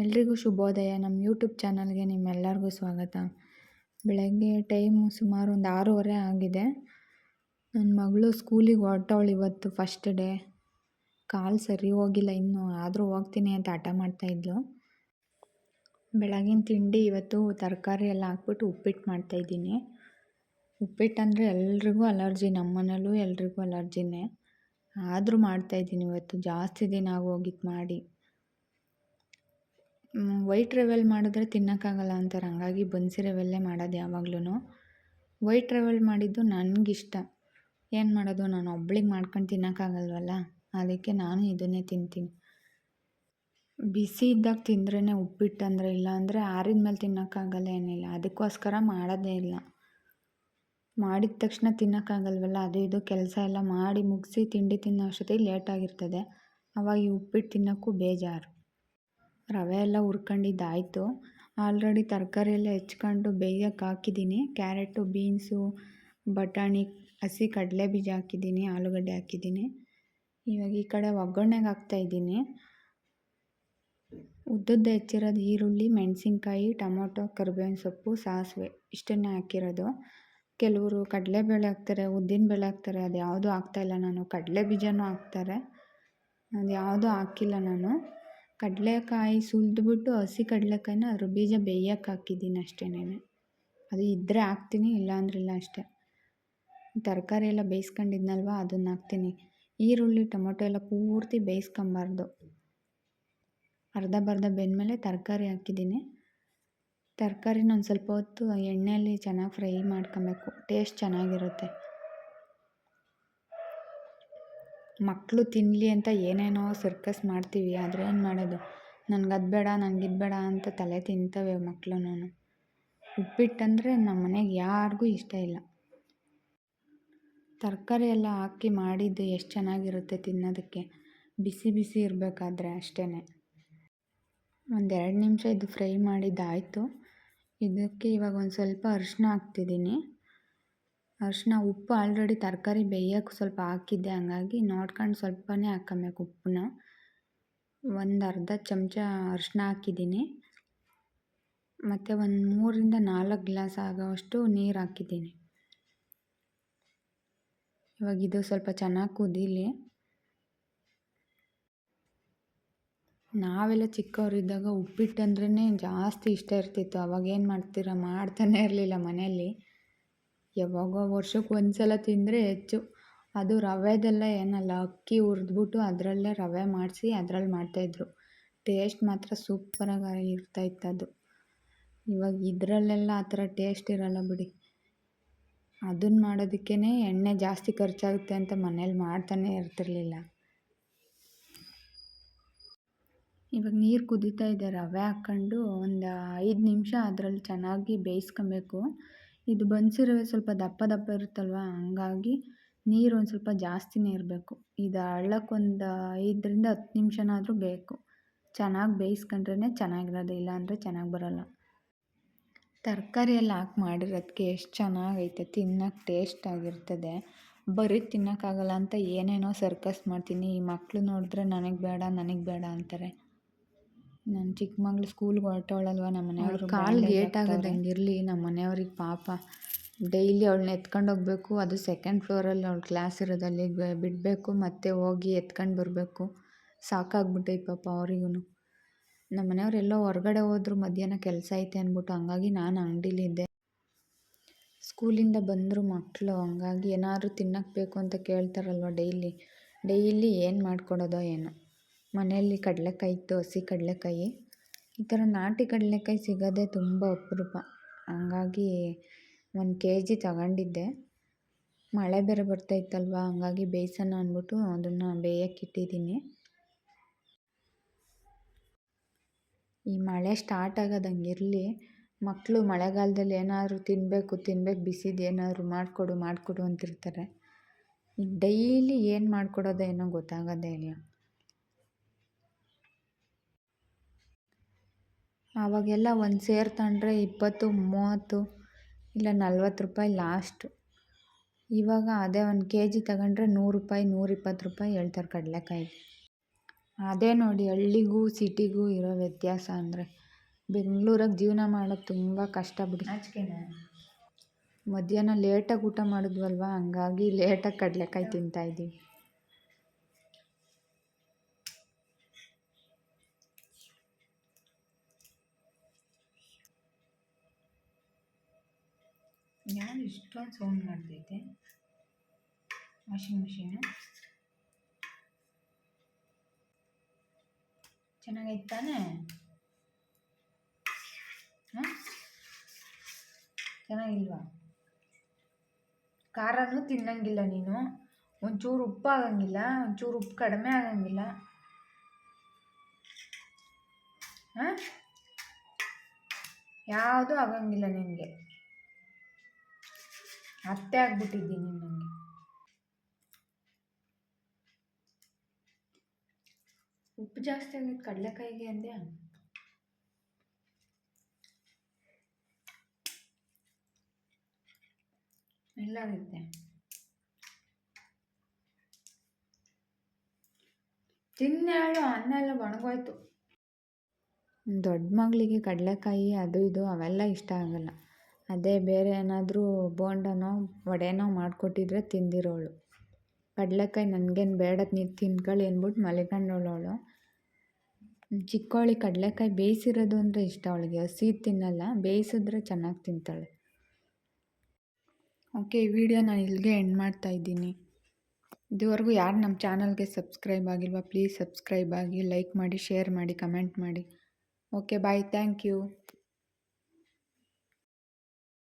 ಎಲ್ರಿಗೂ ಶುಭೋದಯ. ನಮ್ಮ ಯೂಟ್ಯೂಬ್ ಚಾನಲ್ಗೆ ನಿಮ್ಮೆಲ್ಲರಿಗೂ ಸ್ವಾಗತ. ಬೆಳಗ್ಗೆ ಟೈಮು ಸುಮಾರು ಒಂದು ಆರೂವರೆ ಆಗಿದೆ. ನನ್ನ ಮಗಳು ಸ್ಕೂಲಿಗೆ ಹೊರಟವಳು ಇವತ್ತು ಫಸ್ಟ್ ಡೇ ಕಾಲು ಸರಿ ಹೋಗಿಲ್ಲ ಇನ್ನೂ, ಆದರೂ ಹೋಗ್ತೀನಿ ಅಂತ ಹಠ ಮಾಡ್ತಾಯಿದ್ಲು ಬೆಳಗಿನ ತಿಂಡಿ ಇವತ್ತು ತರಕಾರಿ ಎಲ್ಲ ಹಾಕ್ಬಿಟ್ಟು ಉಪ್ಪಿಟ್ಟು ಮಾಡ್ತಾಯಿದ್ದೀನಿ ಉಪ್ಪಿಟ್ಟು ಅಂದರೆ ಎಲ್ರಿಗೂ ಅಲರ್ಜಿ, ನಮ್ಮ ಎಲ್ರಿಗೂ ಅಲರ್ಜಿನೇ. ಆದರೂ ಮಾಡ್ತಾಯಿದ್ದೀನಿ ಇವತ್ತು. ಜಾಸ್ತಿ ದಿನ ಆಗೋಗಿತ್ತು ಮಾಡಿ. ವೈಟ್ ರವೆಲ್ ಮಾಡಿದ್ರೆ ತಿನ್ನೋಕ್ಕಾಗಲ್ಲ ಅಂತಾರೆ. ಹಂಗಾಗಿ ಬನ್ಸಿ ರವೆಲ್ಲೇ ಮಾಡೋದು ಯಾವಾಗ್ಲೂ ವೈಟ್ ರವೆಲ್ ಮಾಡಿದ್ದು ನನಗಿಷ್ಟ. ಏನು ಮಾಡೋದು? ನಾನು ಒಬ್ಳಿಗೆ ಮಾಡ್ಕೊಂಡು ತಿನ್ನೋಕ್ಕಾಗಲ್ವಲ್ಲ? ಅದಕ್ಕೆ ನಾನು ಇದನ್ನೇ ತಿಂತೀನಿ. ಬಿಸಿ ಇದ್ದಾಗ ತಿಂದ್ರೇ ಉಪ್ಪಿಟ್ಟು ಅಂದರೆ ಇಲ್ಲ ಅಂದರೆ ಆರಿದ ಮೇಲೆ ತಿನ್ನೋಕ್ಕಾಗಲ್ಲ ಏನಿಲ್ಲ. ಅದಕ್ಕೋಸ್ಕರ ಮಾಡೋದೇ ಇಲ್ಲ. ಮಾಡಿದ ತಕ್ಷಣ ತಿನ್ನೋಕ್ಕಾಗಲ್ವಲ್ಲ? ಅದು ಇದು ಕೆಲಸ ಎಲ್ಲ ಮಾಡಿ ಮುಗಿಸಿ ತಿಂಡಿ ತಿನ್ನೋ ಅಷ್ಟೊತ್ತಿಗೆ ಲೇಟಾಗಿರ್ತದೆ ಅವಾಗ ಈ ಉಪ್ಪಿಟ್ಟು ತಿನ್ನೋಕ್ಕೂ ಬೇಜಾರು. ರವೆ ಎಲ್ಲ ಹುರ್ಕೊಂಡಿದ್ದಾಯಿತು. ಆಲ್ರೆಡಿ ತರಕಾರಿ ಎಲ್ಲ ಹೆಚ್ಕೊಂಡು ಬೇಯಕ್ಕೆ ಹಾಕಿದ್ದೀನಿ. ಕ್ಯಾರೆಟು, ಬೀನ್ಸು, ಬಟಾಣಿ, ಹಸಿ ಕಡಲೆ ಬೀಜ ಹಾಕಿದ್ದೀನಿ, ಆಲೂಗಡ್ಡೆ ಹಾಕಿದ್ದೀನಿ. ಇವಾಗ ಈ ಕಡೆ ಒಗ್ಗರಣೆಗೆ ಹಾಕ್ತಾಯಿದ್ದೀನಿ ಉದ್ದುದ್ದ ಹೆಚ್ಚಿರೋದು ಈರುಳ್ಳಿ, ಮೆಣಸಿನ್ಕಾಯಿ, ಟೊಮೊಟೊ, ಕರಿಬೇವಿನ ಸೊಪ್ಪು, ಸಾಸಿವೆ. ಇಷ್ಟನ್ನೇ ಹಾಕಿರೋದು. ಕೆಲವರು ಕಡಲೆಬೇಳೆ ಹಾಕ್ತಾರೆ, ಉದ್ದಿನಬೇಳೆ ಹಾಕ್ತಾರೆ ಅದು ಯಾವುದೂ ಹಾಕ್ತಾಯಿಲ್ಲ ನಾನು. ಕಡಲೆ ಬೀಜನೂ ಹಾಕ್ತಾರೆ. ಅದು ಯಾವುದೂ ಹಾಕಿಲ್ಲ ನಾನು. ಕಡಲೆಕಾಯಿ ಸುಲಿದ್ಬಿಟ್ಟು ಹಸಿ ಕಡಲೆಕಾಯಿನ ಅದ್ರ ಬೀಜ ಬೇಯಕ್ಕೆ ಹಾಕಿದ್ದೀನಿ ಅಷ್ಟೇನೆ. ಅದು ಇದ್ದರೆ ಹಾಕ್ತೀನಿ ಇಲ್ಲಾಂದ್ರೆ ಇಲ್ಲ ಅಷ್ಟೇ. ತರಕಾರಿ ಎಲ್ಲ ಬೇಯಿಸ್ಕೊಂಡಿದ್ನಲ್ವ, ಅದನ್ನು ಹಾಕ್ತೀನಿ. ಈರುಳ್ಳಿ, ಟೊಮೊಟೊ ಎಲ್ಲ ಪೂರ್ತಿ ಬೇಯಿಸ್ಕೊಂಬಾರ್ದು. ಅರ್ಧ ಬರ್ಧ ಬೆಂದಮೇಲೆ ತರಕಾರಿ ಹಾಕಿದ್ದೀನಿ. ತರಕಾರಿನ ಒಂದು ಸ್ವಲ್ಪ ಹೊತ್ತು ಎಣ್ಣೆಯಲ್ಲಿ ಚೆನ್ನಾಗಿ ಫ್ರೈ ಮಾಡ್ಕೊಬೇಕು. ಟೇಸ್ಟ್ ಚೆನ್ನಾಗಿರುತ್ತೆ. ಮಕ್ಕಳು ತಿನ್ನಲಿ ಅಂತ ಏನೇನೋ ಸರ್ಕಸ್ ಮಾಡ್ತೀವಿ, ಆದರೆ ಏನು ಮಾಡೋದು? ನನಗೆ ಅದು ಬೇಡ, ನನಗೆ ಇದು ಬೇಡ ಅಂತ ತಲೆ ತಿಂತವೆ ಮಕ್ಕಳುನು ಉಪ್ಪಿಟ್ಟಂದರೆ ನಮ್ಮ ಮನೆಗೆ ಯಾರಿಗೂ ಇಷ್ಟ ಇಲ್ಲ. ತರಕಾರಿ ಎಲ್ಲ ಹಾಕಿ ಮಾಡಿದ್ದು ಎಷ್ಟು ಚೆನ್ನಾಗಿರುತ್ತೆ ತಿನ್ನೋದಕ್ಕೆ. ಬಿಸಿ ಬಿಸಿ ಇರಬೇಕಾದ್ರೆ ಅಷ್ಟೇ ಒಂದೆರಡು ನಿಮಿಷ ಇದು ಫ್ರೈ ಮಾಡಿದ್ದಾಯಿತು. ಇದಕ್ಕೆ ಇವಾಗ ಒಂದು ಸ್ವಲ್ಪ ಅರಿಶಿನ ಹಾಕ್ತಿದ್ದೀನಿ. ಅರಿಶಿನ ಉಪ್ಪು ಆಲ್ರೆಡಿ ತರಕಾರಿ ಬೇಯೋಕೆ ಸ್ವಲ್ಪ ಹಾಕಿದ್ದೆ, ಹಂಗಾಗಿ ನೋಡ್ಕೊಂಡು ಸ್ವಲ್ಪನೇ ಹಾಕೊಬೇಕು ಉಪ್ಪನ್ನ. ಒಂದು ಅರ್ಧ ಚಮಚ ಅರಿಶಿನ ಹಾಕಿದ್ದೀನಿ. ಮತ್ತು ಒಂದು ಮೂರಿಂದ ನಾಲ್ಕು ಗ್ಲಾಸ್ ಆಗೋವಷ್ಟು ನೀರು ಹಾಕಿದ್ದೀನಿ. ಇವಾಗ ಇದು ಸ್ವಲ್ಪ ಚೆನ್ನಾಗಿ ಕುದೀಲಿ. ನಾವೆಲ್ಲ ಚಿಕ್ಕವರಿದ್ದಾಗ ಉಪ್ಪಿಟ್ಟು ಅಂದ್ರೇ ಜಾಸ್ತಿ ಇಷ್ಟ ಇರ್ತಿತ್ತು. ಅವಾಗ ಏನು ಮಾಡ್ತೀರ? ಮಾಡ್ತಾನೆ ಇರಲಿಲ್ಲ ಮನೆಯಲ್ಲಿ. ಯಾವಾಗೋ ವರ್ಷಕ್ಕೆ ಒಂದು ಸಲ ತಿಂದರೆ ಹೆಚ್ಚು. ಅದು ರವೆದೆಲ್ಲ ಏನಲ್ಲ, ಅಕ್ಕಿ ಹುರಿದ್ಬಿಟ್ಟು ಅದರಲ್ಲೇ ರವೆ ಮಾಡಿಸಿ ಅದರಲ್ಲಿ ಮಾಡ್ತಾಯಿದ್ರು. ಟೇಸ್ಟ್ ಮಾತ್ರ ಸೂಪರಾಗಿ ಅದು ಇವಾಗ ಇದರಲ್ಲೆಲ್ಲ ಆ ಥರ ಟೇಸ್ಟ್ ಇರಲ್ಲ ಬಿಡಿ. ಅದನ್ನ ಮಾಡೋದಕ್ಕೇ ಎಣ್ಣೆ ಜಾಸ್ತಿ ಖರ್ಚಾಗುತ್ತೆ ಅಂತ ಮನೇಲಿ ಮಾಡ್ತಾನೆ ಇರ್ತಿರಲಿಲ್ಲ. ಇವಾಗ ನೀರು ಕುದೀತಾ ಇದೆ, ರವೆ ಹಾಕ್ಕೊಂಡು ಒಂದು ಐದು ನಿಮಿಷ ಅದರಲ್ಲಿ ಚೆನ್ನಾಗಿ ಬೇಯಿಸ್ಕೊಬೇಕು. ಇದು ಬನ್ಸಿ ರವೆ ಸ್ವಲ್ಪ ದಪ್ಪ ದಪ್ಪ ಇರುತ್ತಲ್ವ? ಹಂಗಾಗಿ ನೀರು ಒಂದು ಸ್ವಲ್ಪ ಜಾಸ್ತಿನೇ ಇರಬೇಕು. ಇದು ಒಂದು ಐದರಿಂದ ಹತ್ತು ನಿಮಿಷನಾದರೂ ಬೇಕು. ಚೆನ್ನಾಗಿ ಬೇಯಿಸ್ಕೊಂಡ್ರೇ ಚೆನ್ನಾಗಿರೋದು, ಇಲ್ಲಾಂದರೆ ಚೆನ್ನಾಗಿ ಬರೋಲ್ಲ. ತರಕಾರಿ ಎಲ್ಲ ಹಾಕಿ ಮಾಡಿರೋದಕ್ಕೆ ಎಷ್ಟು ಚೆನ್ನಾಗೈತೆ. ತಿನ್ನೋಕೆ ಟೇಸ್ಟ್ ಆಗಿರ್ತದೆ. ಬರೀ ತಿನ್ನೋಕ್ಕಾಗಲ್ಲ ಅಂತ ಏನೇನೋ ಸರ್ಕಸ್ ಮಾಡ್ತೀನಿ. ಈ ಮಕ್ಕಳು ನೋಡಿದ್ರೆ ನನಗೆ ಬೇಡ ನನಗೆ ಬೇಡ ಅಂತಾರೆ. ನನ್ನ ಚಿಕ್ಕ ಮಗಳು ಸ್ಕೂಲ್ಗೆ ಹೊರಟವಳಲ್ವ ನಮ್ಮ ಮನೆಯವರು ಕಾಲು ಗೇಟ್ ಆಗೋದಂಗೆ ಇರಲಿ ನಮ್ಮ ಮನೆಯವ್ರಿಗೆ ಪಾಪ. ಡೈಲಿ ಅವಳನ್ನ ಎತ್ಕೊಂಡು ಹೋಗಬೇಕು ಅದು ಸೆಕೆಂಡ್ ಫ್ಲೋರಲ್ಲಿ ಅವ್ಳ ಕ್ಲಾಸ್ ಇರೋದಲ್ಲಿ ಬಿಡಬೇಕು ಮತ್ತೆ ಹೋಗಿ ಎತ್ಕೊಂಡು ಬರಬೇಕು. ಸಾಕಾಗ್ಬಿಟ್ಟೈತೆ ಪಾಪ ಅವ್ರಿಗೂ ನಮ್ಮ ಮನೆಯವರೆಲ್ಲೋ ಎಲ್ಲೋ ಹೊರಗಡೆ ಹೋದ್ರು ಮಧ್ಯಾಹ್ನ ಕೆಲಸ ಐತೆ ಅಂದ್ಬಿಟ್ಟು ಹಂಗಾಗಿ ನಾನು ಅಂಗಡಿಲಿದ್ದೆ ಸ್ಕೂಲಿಂದ ಬಂದರು ಮಕ್ಕಳು ಹಂಗಾಗಿ ಏನಾದರೂ ತಿನ್ನಕ್ಕೆ ಬೇಕು ಅಂತ ಕೇಳ್ತಾರಲ್ವ ಡೈಲಿ. ಡೈಲಿ ಏನು ಮಾಡಿಕೊಡೋದೋ ಏನೋ. ಮನೆಯಲ್ಲಿ ಕಡಲೆಕಾಯಿ ಇತ್ತು, ಹಸಿ ಕಡಲೆಕಾಯಿ. ಈ ಥರ ನಾಟಿ ಕಡಲೆಕಾಯಿ ಸಿಗೋದೇ ತುಂಬ ಅಪರೂಪ. ಹಂಗಾಗಿ ಒಂದು ಕೆ ಜಿ ತಗೊಂಡಿದ್ದೆ. ಮಳೆ ಬೇರೆ ಬರ್ತಾಯಿತ್ತಲ್ವ ಹಂಗಾಗಿ ಬೇಯಿಸೋಣ ಅಂದ್ಬಿಟ್ಟು ಅದನ್ನು ಬೇಯಕ್ಕೆ ಇಟ್ಟಿದ್ದೀನಿ. ಈ ಮಳೆ ಸ್ಟಾರ್ಟ್ ಆಗೋದಂಗೆ ಇರಲಿ ಮಕ್ಕಳು ಮಳೆಗಾಲದಲ್ಲಿ ಏನಾದರೂ ತಿನ್ನಬೇಕು ತಿನ್ಬೇಕು, ಬಿಸಿದು ಏನಾದರೂ ಮಾಡಿಕೊಡು ಮಾಡಿಕೊಡು ಅಂತಿರ್ತಾರೆ. ಡೈಲಿ ಏನು ಮಾಡಿಕೊಡೋದೇನೋ ಗೊತ್ತಾಗೋದೇ ಇಲ್ಲ. ಆವಾಗೆಲ್ಲ ಒಂದು ಸೇರು ತಗೊಂಡ್ರೆ ಇಪ್ಪತ್ತು ಮೂವತ್ತು ಇಲ್ಲ ನಲ್ವತ್ತು ರೂಪಾಯಿ ಲಾಸ್ಟು ಇವಾಗ ಅದೇ ಒಂದು ಕೆ ಜಿ ತಗೊಂಡ್ರೆ ನೂರು ರೂಪಾಯಿ ನೂರಿಪ್ಪತ್ತು ರೂಪಾಯಿ ಹೇಳ್ತಾರೆ ಕಡಲೆಕಾಯಿ. ಅದೇ ನೋಡಿ ಹಳ್ಳಿಗೂ ಸಿಟಿಗೂ ಇರೋ ವ್ಯತ್ಯಾಸ ಅಂದರೆ ಬೆಂಗ್ಳೂರಾಗೆ ಜೀವನ ಮಾಡೋದು ತುಂಬ ಕಷ್ಟ ಬಿಡಿ. ಮಧ್ಯಾಹ್ನ ಲೇಟಾಗಿ ಊಟ ಮಾಡಿದ್ವಲ್ವ? ಹಂಗಾಗಿ ಲೇಟಾಗಿ ಕಡಲೆಕಾಯಿ ತಿಂತಾಯಿದ್ದೀವಿ ಯಾರು ಇಷ್ಟೊಂದು ಸೌಂಡ್ ಮಾಡ್ತೈತೆ? Washing machine? ಚೆನ್ನಾಗೈತೆ ತಾನೇ? ಹಾಂ? ಚೆನ್ನಾಗಿಲ್ವಾ? ಖಾರನೂ ತಿನ್ನಂಗಿಲ್ಲ ನೀನು. ಒಂಚೂರು ಉಪ್ಪು ಆಗಂಗಿಲ್ಲ, ಒಂಚೂರು ಉಪ್ಪು ಕಡಿಮೆ ಆಗಂಗಿಲ್ಲ. ಹಾಂ? ಯಾವುದೂ ಆಗಂಗಿಲ್ಲ ನಿನಗೆ. ಅತ್ತೆ ಆಗ್ಬಿಟ್ಟಿದ್ದೀನಿ ನನಗೆ ಉಪ್ಪು ಜಾಸ್ತಿ ಆಗಿತ್ತು ಕಡಲೆಕಾಯಿಗೆ ಅಂದೆ ಎಲ್ಲಾಗುತ್ತೆ ತಿನ್ನಾಳು ಅನ್ನ ಎಲ್ಲ ಒಣಗೋಯ್ತು. ದೊಡ್ಡ ಮಗಳಿಗೆ ಕಡಲೆಕಾಯಿ ಅದು ಇದು ಅವೆಲ್ಲ ಇಷ್ಟ ಆಗಲ್ಲ. ಅದೇ ಬೇರೆ ಏನಾದರೂ ಬೋಂಡನೋ, ವಡೆನೋ ಮಾಡಿಕೊಟ್ಟಿದ್ರೆ ತಿಂದಿರೋಳು. ಕಡಲೆಕಾಯಿ ನನಗೇನು ಬೇಡ ನೀವು ತಿನ್ಕೊಳ್ಳಿ ಅಂದ್ಬಿಟ್ಟು ಮಲ್ಕೊಂಡವಳು ಅವಳು ಚಿಕ್ಕವಳಿ ಕಡಲೆಕಾಯಿ ಬೇಯಿಸಿರೋದು ಅಂದರೆ ಇಷ್ಟ ಅವಳಿಗೆ. ಹಸಿ ತಿನ್ನಲ್ಲ, ಬೇಯಿಸಿದ್ರೆ ಚೆನ್ನಾಗಿ ತಿಂತಾಳೆ. ಓಕೆ, ಈ ವಿಡಿಯೋ ನಾನು ಇಲ್ಲಿಗೆ ಎಂಡ್ ಮಾಡ್ತಾ ಇದ್ದೀನಿ. ಇದುವರೆಗೂ ಯಾರು ನಮ್ಮ ಚಾನಲ್ಗೆ ಸಬ್ಸ್ಕ್ರೈಬ್ ಆಗಿಲ್ವಾ, ಪ್ಲೀಸ್ ಸಬ್ಸ್ಕ್ರೈಬ್ ಆಗಿ, ಲೈಕ್ ಮಾಡಿ, ಶೇರ್ ಮಾಡಿ, ಕಮೆಂಟ್ ಮಾಡಿ. Okay, bye, thank you.